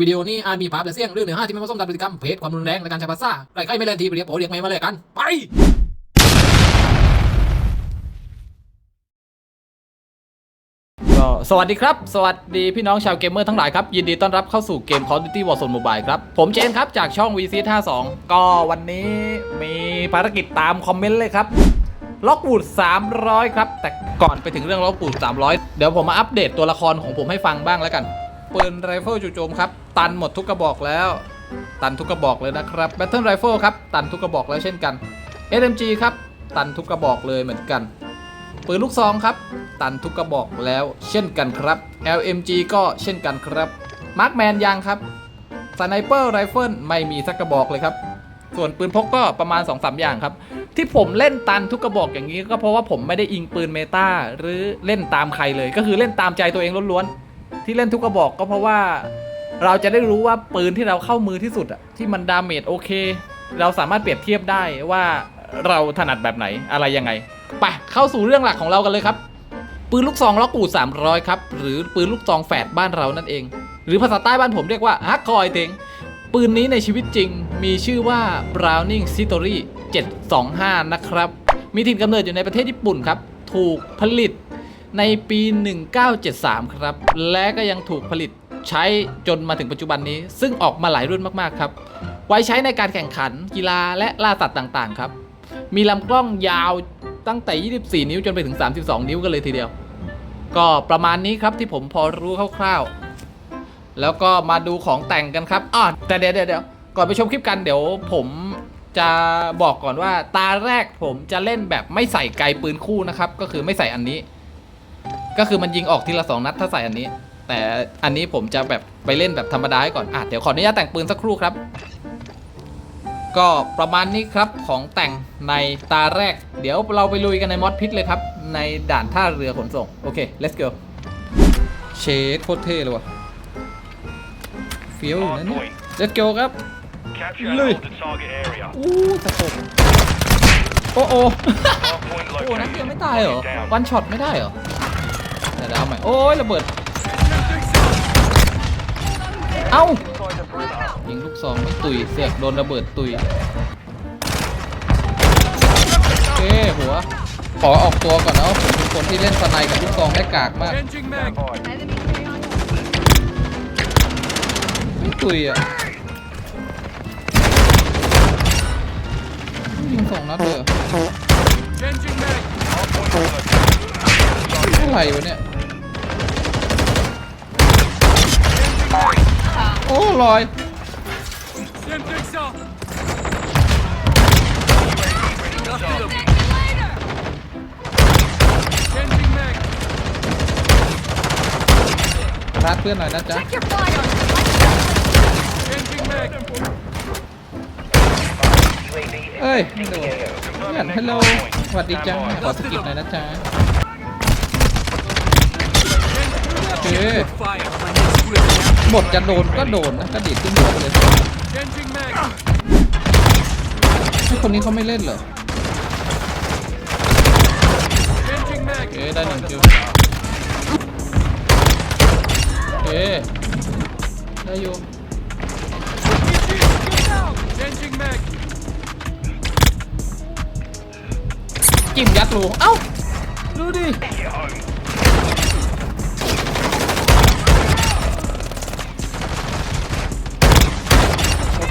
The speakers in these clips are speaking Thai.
วิดีโอนี้อาจมีภาพและเสียงหรือเนื้อหาที่ไม่เหมาะสมตามพฤติกรรมเพศความรุนแรงและการใช้ภาษาใครไม่เล่นทีเรียกโอเรียกไม่มาเลยกัน ไปก็สวัสดีครับ สวัสดีพี่น้องชาวเกมเมอร์ทั้งหลายครับ ยินดีต้อนรับเข้าสู่เกม Call of Duty Warzone Mobile ครับ ผมเจนครับ จากช่อง VC 52ก็วันนี้มีภารกิจตามคอมเมนต์เลยครับล็อกวูด300 ครับ แต่ก่อนไปถึงเรื่องล็อกวูด300 เดี๋ยวผมมาอัปเดตตัวละครของผมให้ฟังบ้างแล้วกันปืนไรเฟิลจู่โจมครับ ตันหมดทุกกระบอกแล้ว ตันทุกกระบอกเลยนะครับ Battle Rifle ครับ ตันทุกกระบอกแล้วเช่นกัน SMG ครับ ตันทุกกระบอกเลยเหมือนกัน ปืนลูกซองครับ ตันทุกกระบอกแล้วเช่นกันครับ LMG ก็เช่นกันครับมาร์คแมนยังครับสไนเปอร์ไรเฟิลไม่มีสักกระบอกเลยครับ ส่วนปืนพกก็ประมาณ2-3อย่างครับ ที่ผมเล่นตันทุกกระบอกอย่างนี้ ก็เพราะว่าผมไม่ได้อิงปืนเมตาหรือเล่นตามใครเลย ก็คือเล่นตามใจตัวเองล้วนๆที่เล่นทุกกระบอกก็เพราะว่า เราจะได้รู้ว่าปืนที่เราเข้ามือที่สุดอะที่มันดาเมจโอเค เราสามารถเปรียบเทียบได้ว่าเราถนัดแบบไหนอะไรยังไงไปเข้าสู่เรื่องหลักของเรากันเลยครับ ปืนลูกซองล็อกกูด300 ครับ หรือปืนลูกซองแฝดบ้านเรานั่นเอง หรือภาษาใต้บ้านผมเรียกว่าฮักคอยเทงปืนนี้ในชีวิตจริงมีชื่อว่า Browning Citori 725 นะครับ มีถิ่นกำเนิดอยู่ในประเทศญี่ปุ่นครับ ถูกผลิตในปี 1973 ครับ และก็ยังถูกผลิต ใช้จนมาถึงปัจจุบันนี้ ซึ่งออกมาหลายรุ่นมากๆครับ ไว้ใช้ในการแข่งขันกีฬาและล่าสัตว์ต่างๆครับ มีลำกล้องยาวตั้งแต่ 24 นิ้วจนไปถึง 32 นิ้วกันเลยทีเดียว ก็ประมาณนี้ครับที่ผมพอรู้คร่าวๆ แล้วก็มาดูของแต่งกันครับอ๋อแต่เดี๋ยวเดี๋ยวเดี๋ยวก่อนไปชมคลิปกันเดี๋ยวผมจะบอกก่อนว่าตาแรกผมจะเล่นแบบไม่ใส่ไกลปืนคู่นะครับ ก็คือไม่ใส่อันนี้ ก็คือมันยิงออกทีละสองนัดถ้าใส่อันนี้ แต่อันนี้ผมจะแบบไปเล่นแบบธรรมดาให้ก่อนอะเดี๋ยวขออนุญาตแต่งปืนสักครู่ครับ ก็ประมาณนี้ครับของแต่งในตาแรก เดี๋ยวเราไปลุยกันในมอดพิษเลยครับ ในด่านท่าเรือขนส่ง โอเค let's go เชดโคตรเท่เลยว่ะเฟี้ยวอยู่นะเนี่ย let's go ครับ Capture and Lui. hold the target area. อู้สะกบโอ้โอ้ Hardpoint โอ้ นัด located. เดียวไม่ตายเหรอ Down. วันช็อตไม่ได้เหรอเดี๋ยวเอาใหม่ โอ้ยระเบิด ยิงลูกซองไม่ตุยเสือกโดนระเบิดตุยโอเคหัว ขอออกตัวก่อนนะว่าผมเป็นคนที่เล่นสไนกับลูกซองได้กากมากไม่ตุยอะยิงสองนัดเลยเหรอ Changing mag. อะไรวะเนี่ย โอ้ลอย รัดเพื่อนหน่อยนะจ๊ะ Check your fire. Changing mag. เอ้ยไม่โดนเพื่อนฮัลโหลสวัสดีจ้าขอสกิปหน่อยนะจ๊ะโอเค Fire. บทจะโดนก็โดนนะก็ดีดขึ้นหัวไปเลยไอคนนี้เขาไม่เล่นเหรอ Changing โอเคได้หนึ่งคิวโอเคได้อยู่จิ้มยัดรูเอ้า ดูดิ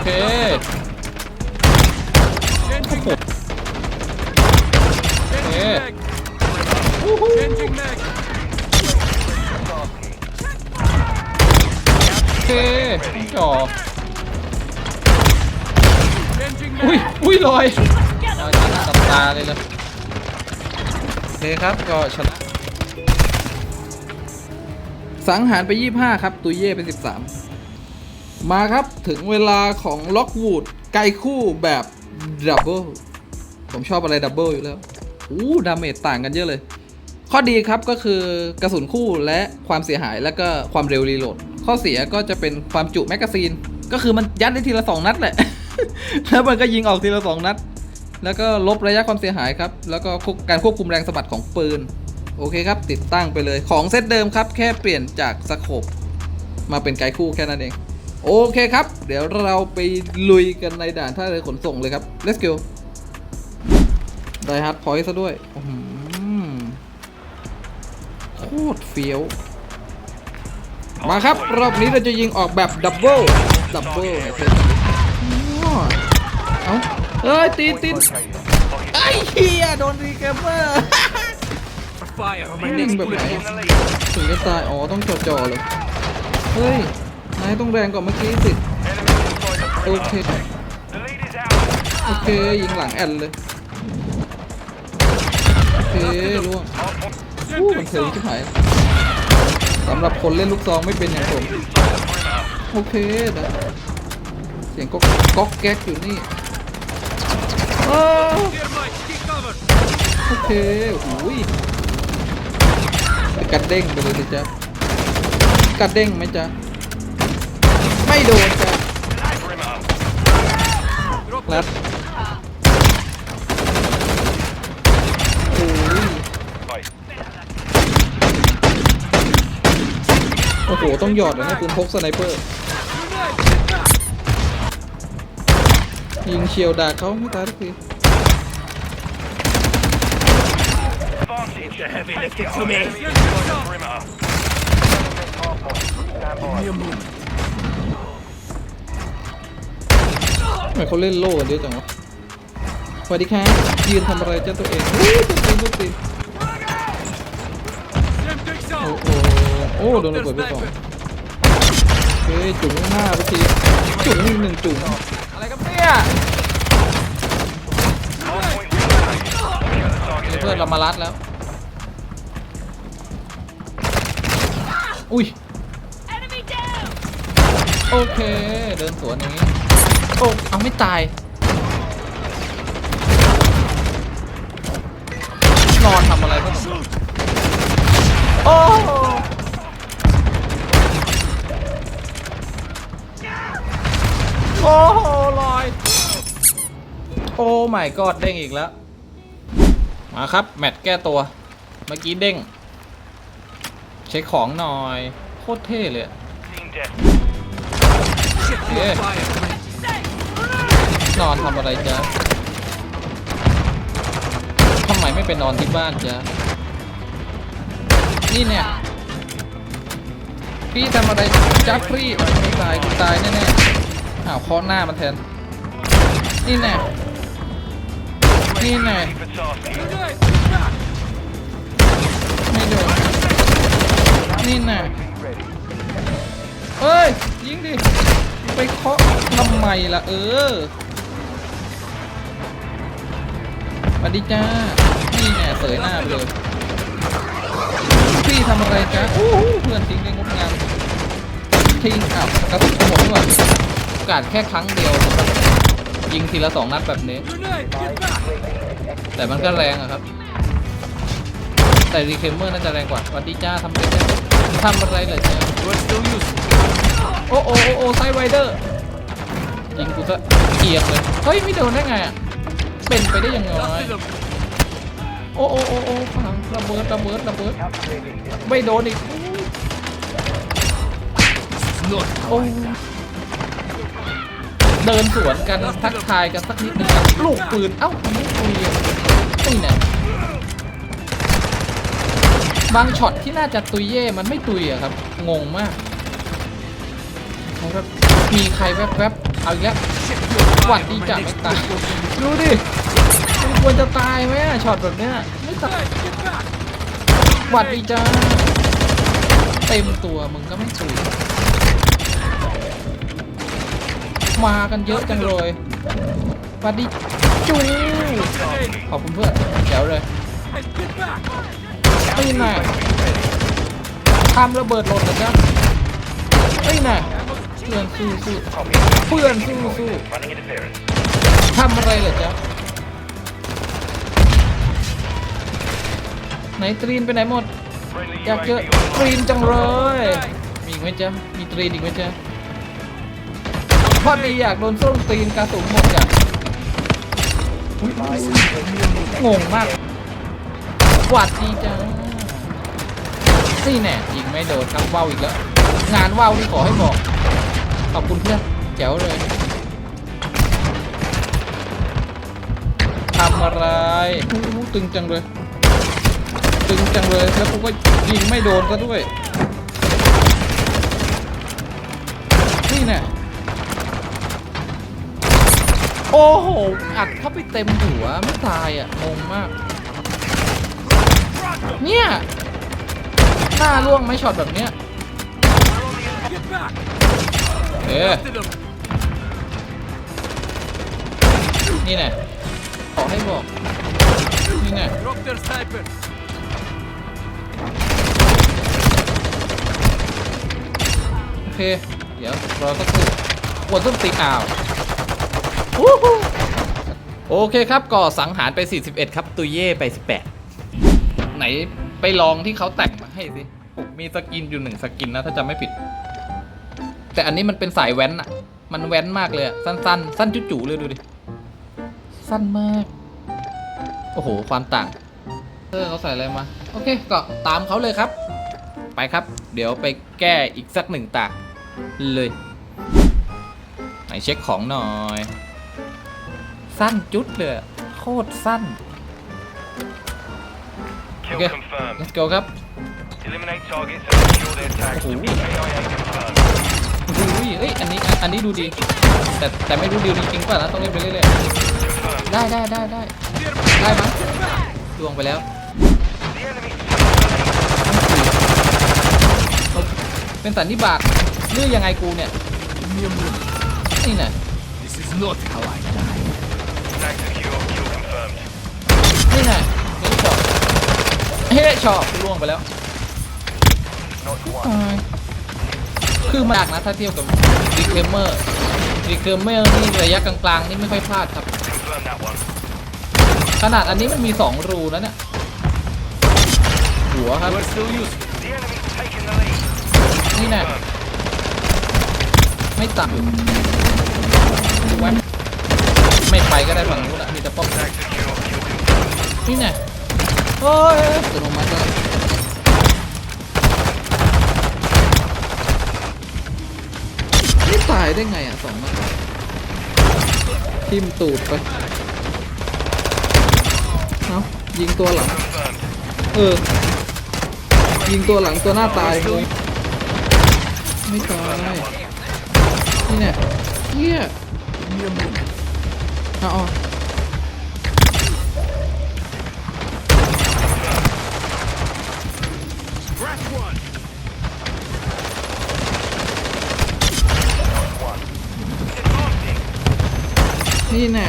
เค Changing mag. Changing mag. อู้หู Changing mag. โอเคจ่ออุ้ยอุ้ยลอยลอยต่อหน้าต่อตาเลยเลยโอเคครับก็ชนะสังหารไป 25 ครับ ตุยเย่ไป 13 มาครับถึงเวลาของล็อกวูดไกลคู่แบบดับเบิลผมชอบอะไรดับเบิลอยู่แล้วอู้ดาเมจต่างกันเยอะเลย ข้อดีครับก็คือกระสุนคู่และความเสียหายแล้วก็ความเร็วรีโหลด ข้อเสียก็จะเป็นความจุแมกกาซีน ก็คือมันยัดได้ทีละสองนัดแหละ แล้วมันก็ยิงออกทีละสองนัด แล้วก็ลบระยะความเสียหายครับ แล้วก็การควบคุมแรงสะบัดของปืน โอเคครับ ติดตั้งไปเลยของเซตเดิมครับ แค่เปลี่ยนจากสโคปมาเป็นไกคู่แค่นั้นเอง โโอเคครับ เดี๋ยวเราไปลุยกันในด่านท่าเรือขนส่งเลยครับ let's go ได้ฮาร์ดพอยต์ซะด้วยอื้อหือโคตรเฟี้ยว มาครับ รอบนี้เราจะยิงออกแบบดับเบิลดับเบิลเนี่ยเป็นอ้อเอาเอ้ย ตีนตีนไอ้เฮียโดนรีเกมเมอร์ Fire on my ยิง next แบบไหน bullet. ถึงจะตาย อ๋อ ต้องจ่อๆเลย เฮ้ย นายต้องแรงกว่าเมื่อกี้สิ โอเค โอเค ยิงหลังแอนเลย โอเคล่วงอู้มัน Sentry ถึง sound. ชิบหายสำหรับคนเล่นลูกซองไม่เป็นอย่างผม โอเคนะเสียงก็ก๊อกแก๊กอยู่นี่โอเคโอ้ยกระเด้งไปเลยสิจ๊ะกระเด้งไหมจ๊ะ ไม่โดนจ้ะนัดโอ้ยโอ้โห ต้องหยอดนะเนี่ยคุณพกสไนเปอร์ ยิงเฉียวดากเขาไม่ตายทุกที Sentry sound. ทำไมเขาเล่นโล่กันเยอะจังวะสวัสดีครับยืนทำอะไรเจ้าตัวเองอู้ตุ๊กตีนตุ๊กตีน Sentry โอ้ sound. โหโอ้โดนระเบิดไปสองเฮ้ยจุ๋งข้างหน้าไปทีจุ๋งอีกหนึ่งจุ๋งอะไรครับเนี่ยเพื่อนเรามารัดแล้ว อุ้ย Enemy down! โอเค เดินสวนอย่างนี้ โอ้เอาไม่ตายนอนทำอะไรก็โอ้โอ้โหลอย โอ้ไม่กอดเด้งอีกแล้ว มาครับ แมตช์แก้ตัว เมื่อกี้เด้ง เช็คของหน่อย โคตรเท่เลยอะ Shit, Yeah. fire. นอนทำอะไรจ๊ะทำไมไม่ไปนอนที่บ้านจ๊ะนี่เนี่ย พี่ทำอะไรจ๊ะพี่ไม่ตายกูตายแน่ๆอ้าวเคาะหน้ามันแทน นี่แน่นี่แน่ Grenade, get back. ไม่โดนนี่แน่เอ้ย ยิงดิ ไปเคาะทำไมล่ะ เออ วัสดีจ้า นี่แน่เสยหน้าไปเลยพี่ทำอะไรจ๊ะโอ้เพื่อนทิ้งได้งดงามทิ้งอ้าวกระสุนหมดว่ะโอกาสแค่ครั้งเดียวสำหรับยิงทีละสองนัดแบบนี้ แต่มันก็แรงอะครับ แต่รีเคมเมอร์น่าจะแรงกว่าสวัสดีจ้าทำอะไรทำอะไรเหรอจ๊ะ We're still useful. โอ้โอ้โอ้ไซไรเดอร์ยิงกูซะเกียดเลย เฮ้ย ไม่โดนได้ไงอะ เป็นไปได้ยังไงโอ้โอ้โอ้โอ้พังระเบิดระเบิดระเบิดไม่โดนอีกโอ้เดินสวนกันทักทายกันสักนิดนึงครับลูกปืนเอ้าไมคุยอะนี่นบางช็อตที่น่าจะตุยเย่ มันไม่ตุยอะครับ งงมากเขาแบบมีใครแวบๆเอาอีกแล้ว หวัดดีจังไม่ตายดูดิมันควรจะตายไหมอะช็อตแบบเนี้ยไม่ตายหวัดดีจ้าเต็มตัวมึงก็ไม่ตุยมากันเยอะจังเลยหวัดดีจูขอบคุณเพื่อนแจ๋วเลย get back. นี่น่ะทำระเบิดหล่นนะจ๊ะนี่น่ะ เพื่อนสู้สู้เพื่อนสู้สู้ทำอะไรเหรอจ๊ะไหนตรีนไปไหนหมด อยากเจอตรีนจังเลย มีอีกไหมจ๊ะมีตรีนอีกไหมจ๊ะพอดีอยากโดนส้นตรีนกระสุนหมดจ้ะอุ๊ยงงมากหวัดดีจ้านี่แน่ยิงไม่โดนครับว่าวอีกแล้ว งานว่าวนี่ขอให้บอก ขอบคุณเพื่อนแจ๋วเลยทำอะไรโอ้ตึงจังเลย ตึงจังเลยแล้วกูก็ยิงไม่โดนซะด้วย นี่แน่โอ้โห อัดเข้าไปเต็มหัว ไม่ตายอะงงมาก เนี่ยหน้าล่วงไหม่ช็อตแบบเนี้ย เอ๊ะ After them! นี่แน่ขอให้บอก นี่แน่ Drop their sniper! โอเค เดี๋ยวรอสักครู่กดต้นตีอ้าววู้ฮู้โอเคครับก่อสังหารไป 41 ครับตุยเย่ไป 18 ไหนไปลองที่เขาแต่งมาให้สิผมมีสกินอยู่หนึ่งสกินนะ ถ้าจำไม่ผิด แต่อันนี้มันเป็นสายแว้นอะมันแว้นมากเลยอะสั้นๆ สั้นจุ๋ๆเลยดูดิ สั้นมาก โอ้โห ความต่างเออเขาใส่อะไรมา โอเค ก็ตามเขาเลยครับ ไปครับ เดี๋ยวไปแก้อีกสักหนึ่งตากเลย ไหนเช็คของหน่อย สั้นจุดเลยอะโคตรสั้น Kill Okay. confirmed. let's go ครับ Eliminate targets and secure their tags. Ooh. KIA confirmed. อุ้ยเอ้ยอันนี้อันนี้ดูดี แต่แต่ไม่รู้ดีจริงๆป่ะนะต้องเล่นไปเรื่อย Confirmed. ๆได้ได้ได้ได้ได้มั้ยดวงไปแล้ว The enemy เป็นสันนิบาตเรื่องยังไงกูเนี่ยนี่น่ะ This is not how I die. tag secure. Kill confirmed. นี่น่ะเฮ้ยช็อตเฮ้ยช็อตล่วงไปแล้ว Not one. ตาย คือมากนะถ้าเทียบกับรีเคมเมอร์รีเคมเมอร์นี่ระยะกลางๆนี่ไม่ค่อยพลาดครับ ขนาดอันนี้มันมี 2 รูนะเนี่ยหัวครับนี่แน่ไม่ตัดดูไว้ไม่ไปก็ได้ฝั่งนู้นอะมีแต่ป้อมนี่แน่โอ้ยตัวลงมาก็ไม่ตายได้ไงอะสองนัดทิมตูดไปเอายิงตัวหลัง Confirmed. เออ ยิงตัวหลังตัวหน้าตายงงไม่ตายนี่เนี่ยเฮียเอา นี่แน่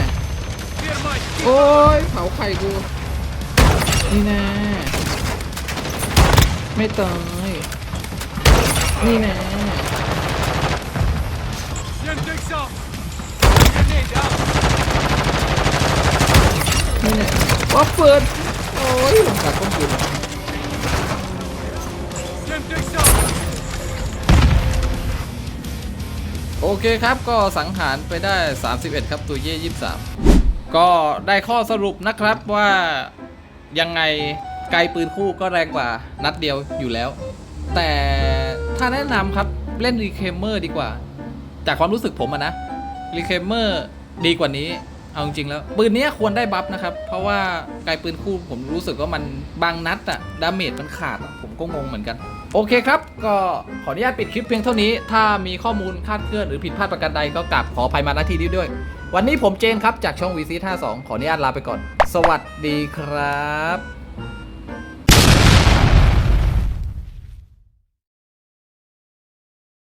โอ้ยเผาไข่กูนี่แน่ไม่ตายนี่แน่นี่แน่วัฟเฟิร์นโอ้ยลงจากข้อมูล Jim โอเคครับก็สังหารไปได้ 31 ครับตัวเย่ 23 ก็ได้ข้อสรุปนะครับว่ายังไงไกลปืนคู่ก็แรงกว่านัดเดียวอยู่แล้ว แต่ถ้าแนะนำครับเล่นรีเคมเมอร์ดีกว่า จากความรู้สึกผมอะนะรีเคมเมอร์ดีกว่านี้เอาจริงๆแล้ว ปืนนี้ควรได้บัฟนะครับ เพราะว่าไกลปืนคู่ผมรู้สึกว่ามันบางนัดอะดาเมจมันขาดผมก็งงเหมือนกัน โอเคครับ ก็ขออนุญาตปิดคลิปเพียงเท่านี้ ถ้ามีข้อมูลคลาดเคลื่อนหรือผิดพลาดประการใดก็กราบขออภัยมาณที่นี้ด้วย วันนี้ผมเจนครับจากช่อง VC 52ขออนุญาตลาไปก่อน สวัสดีครับ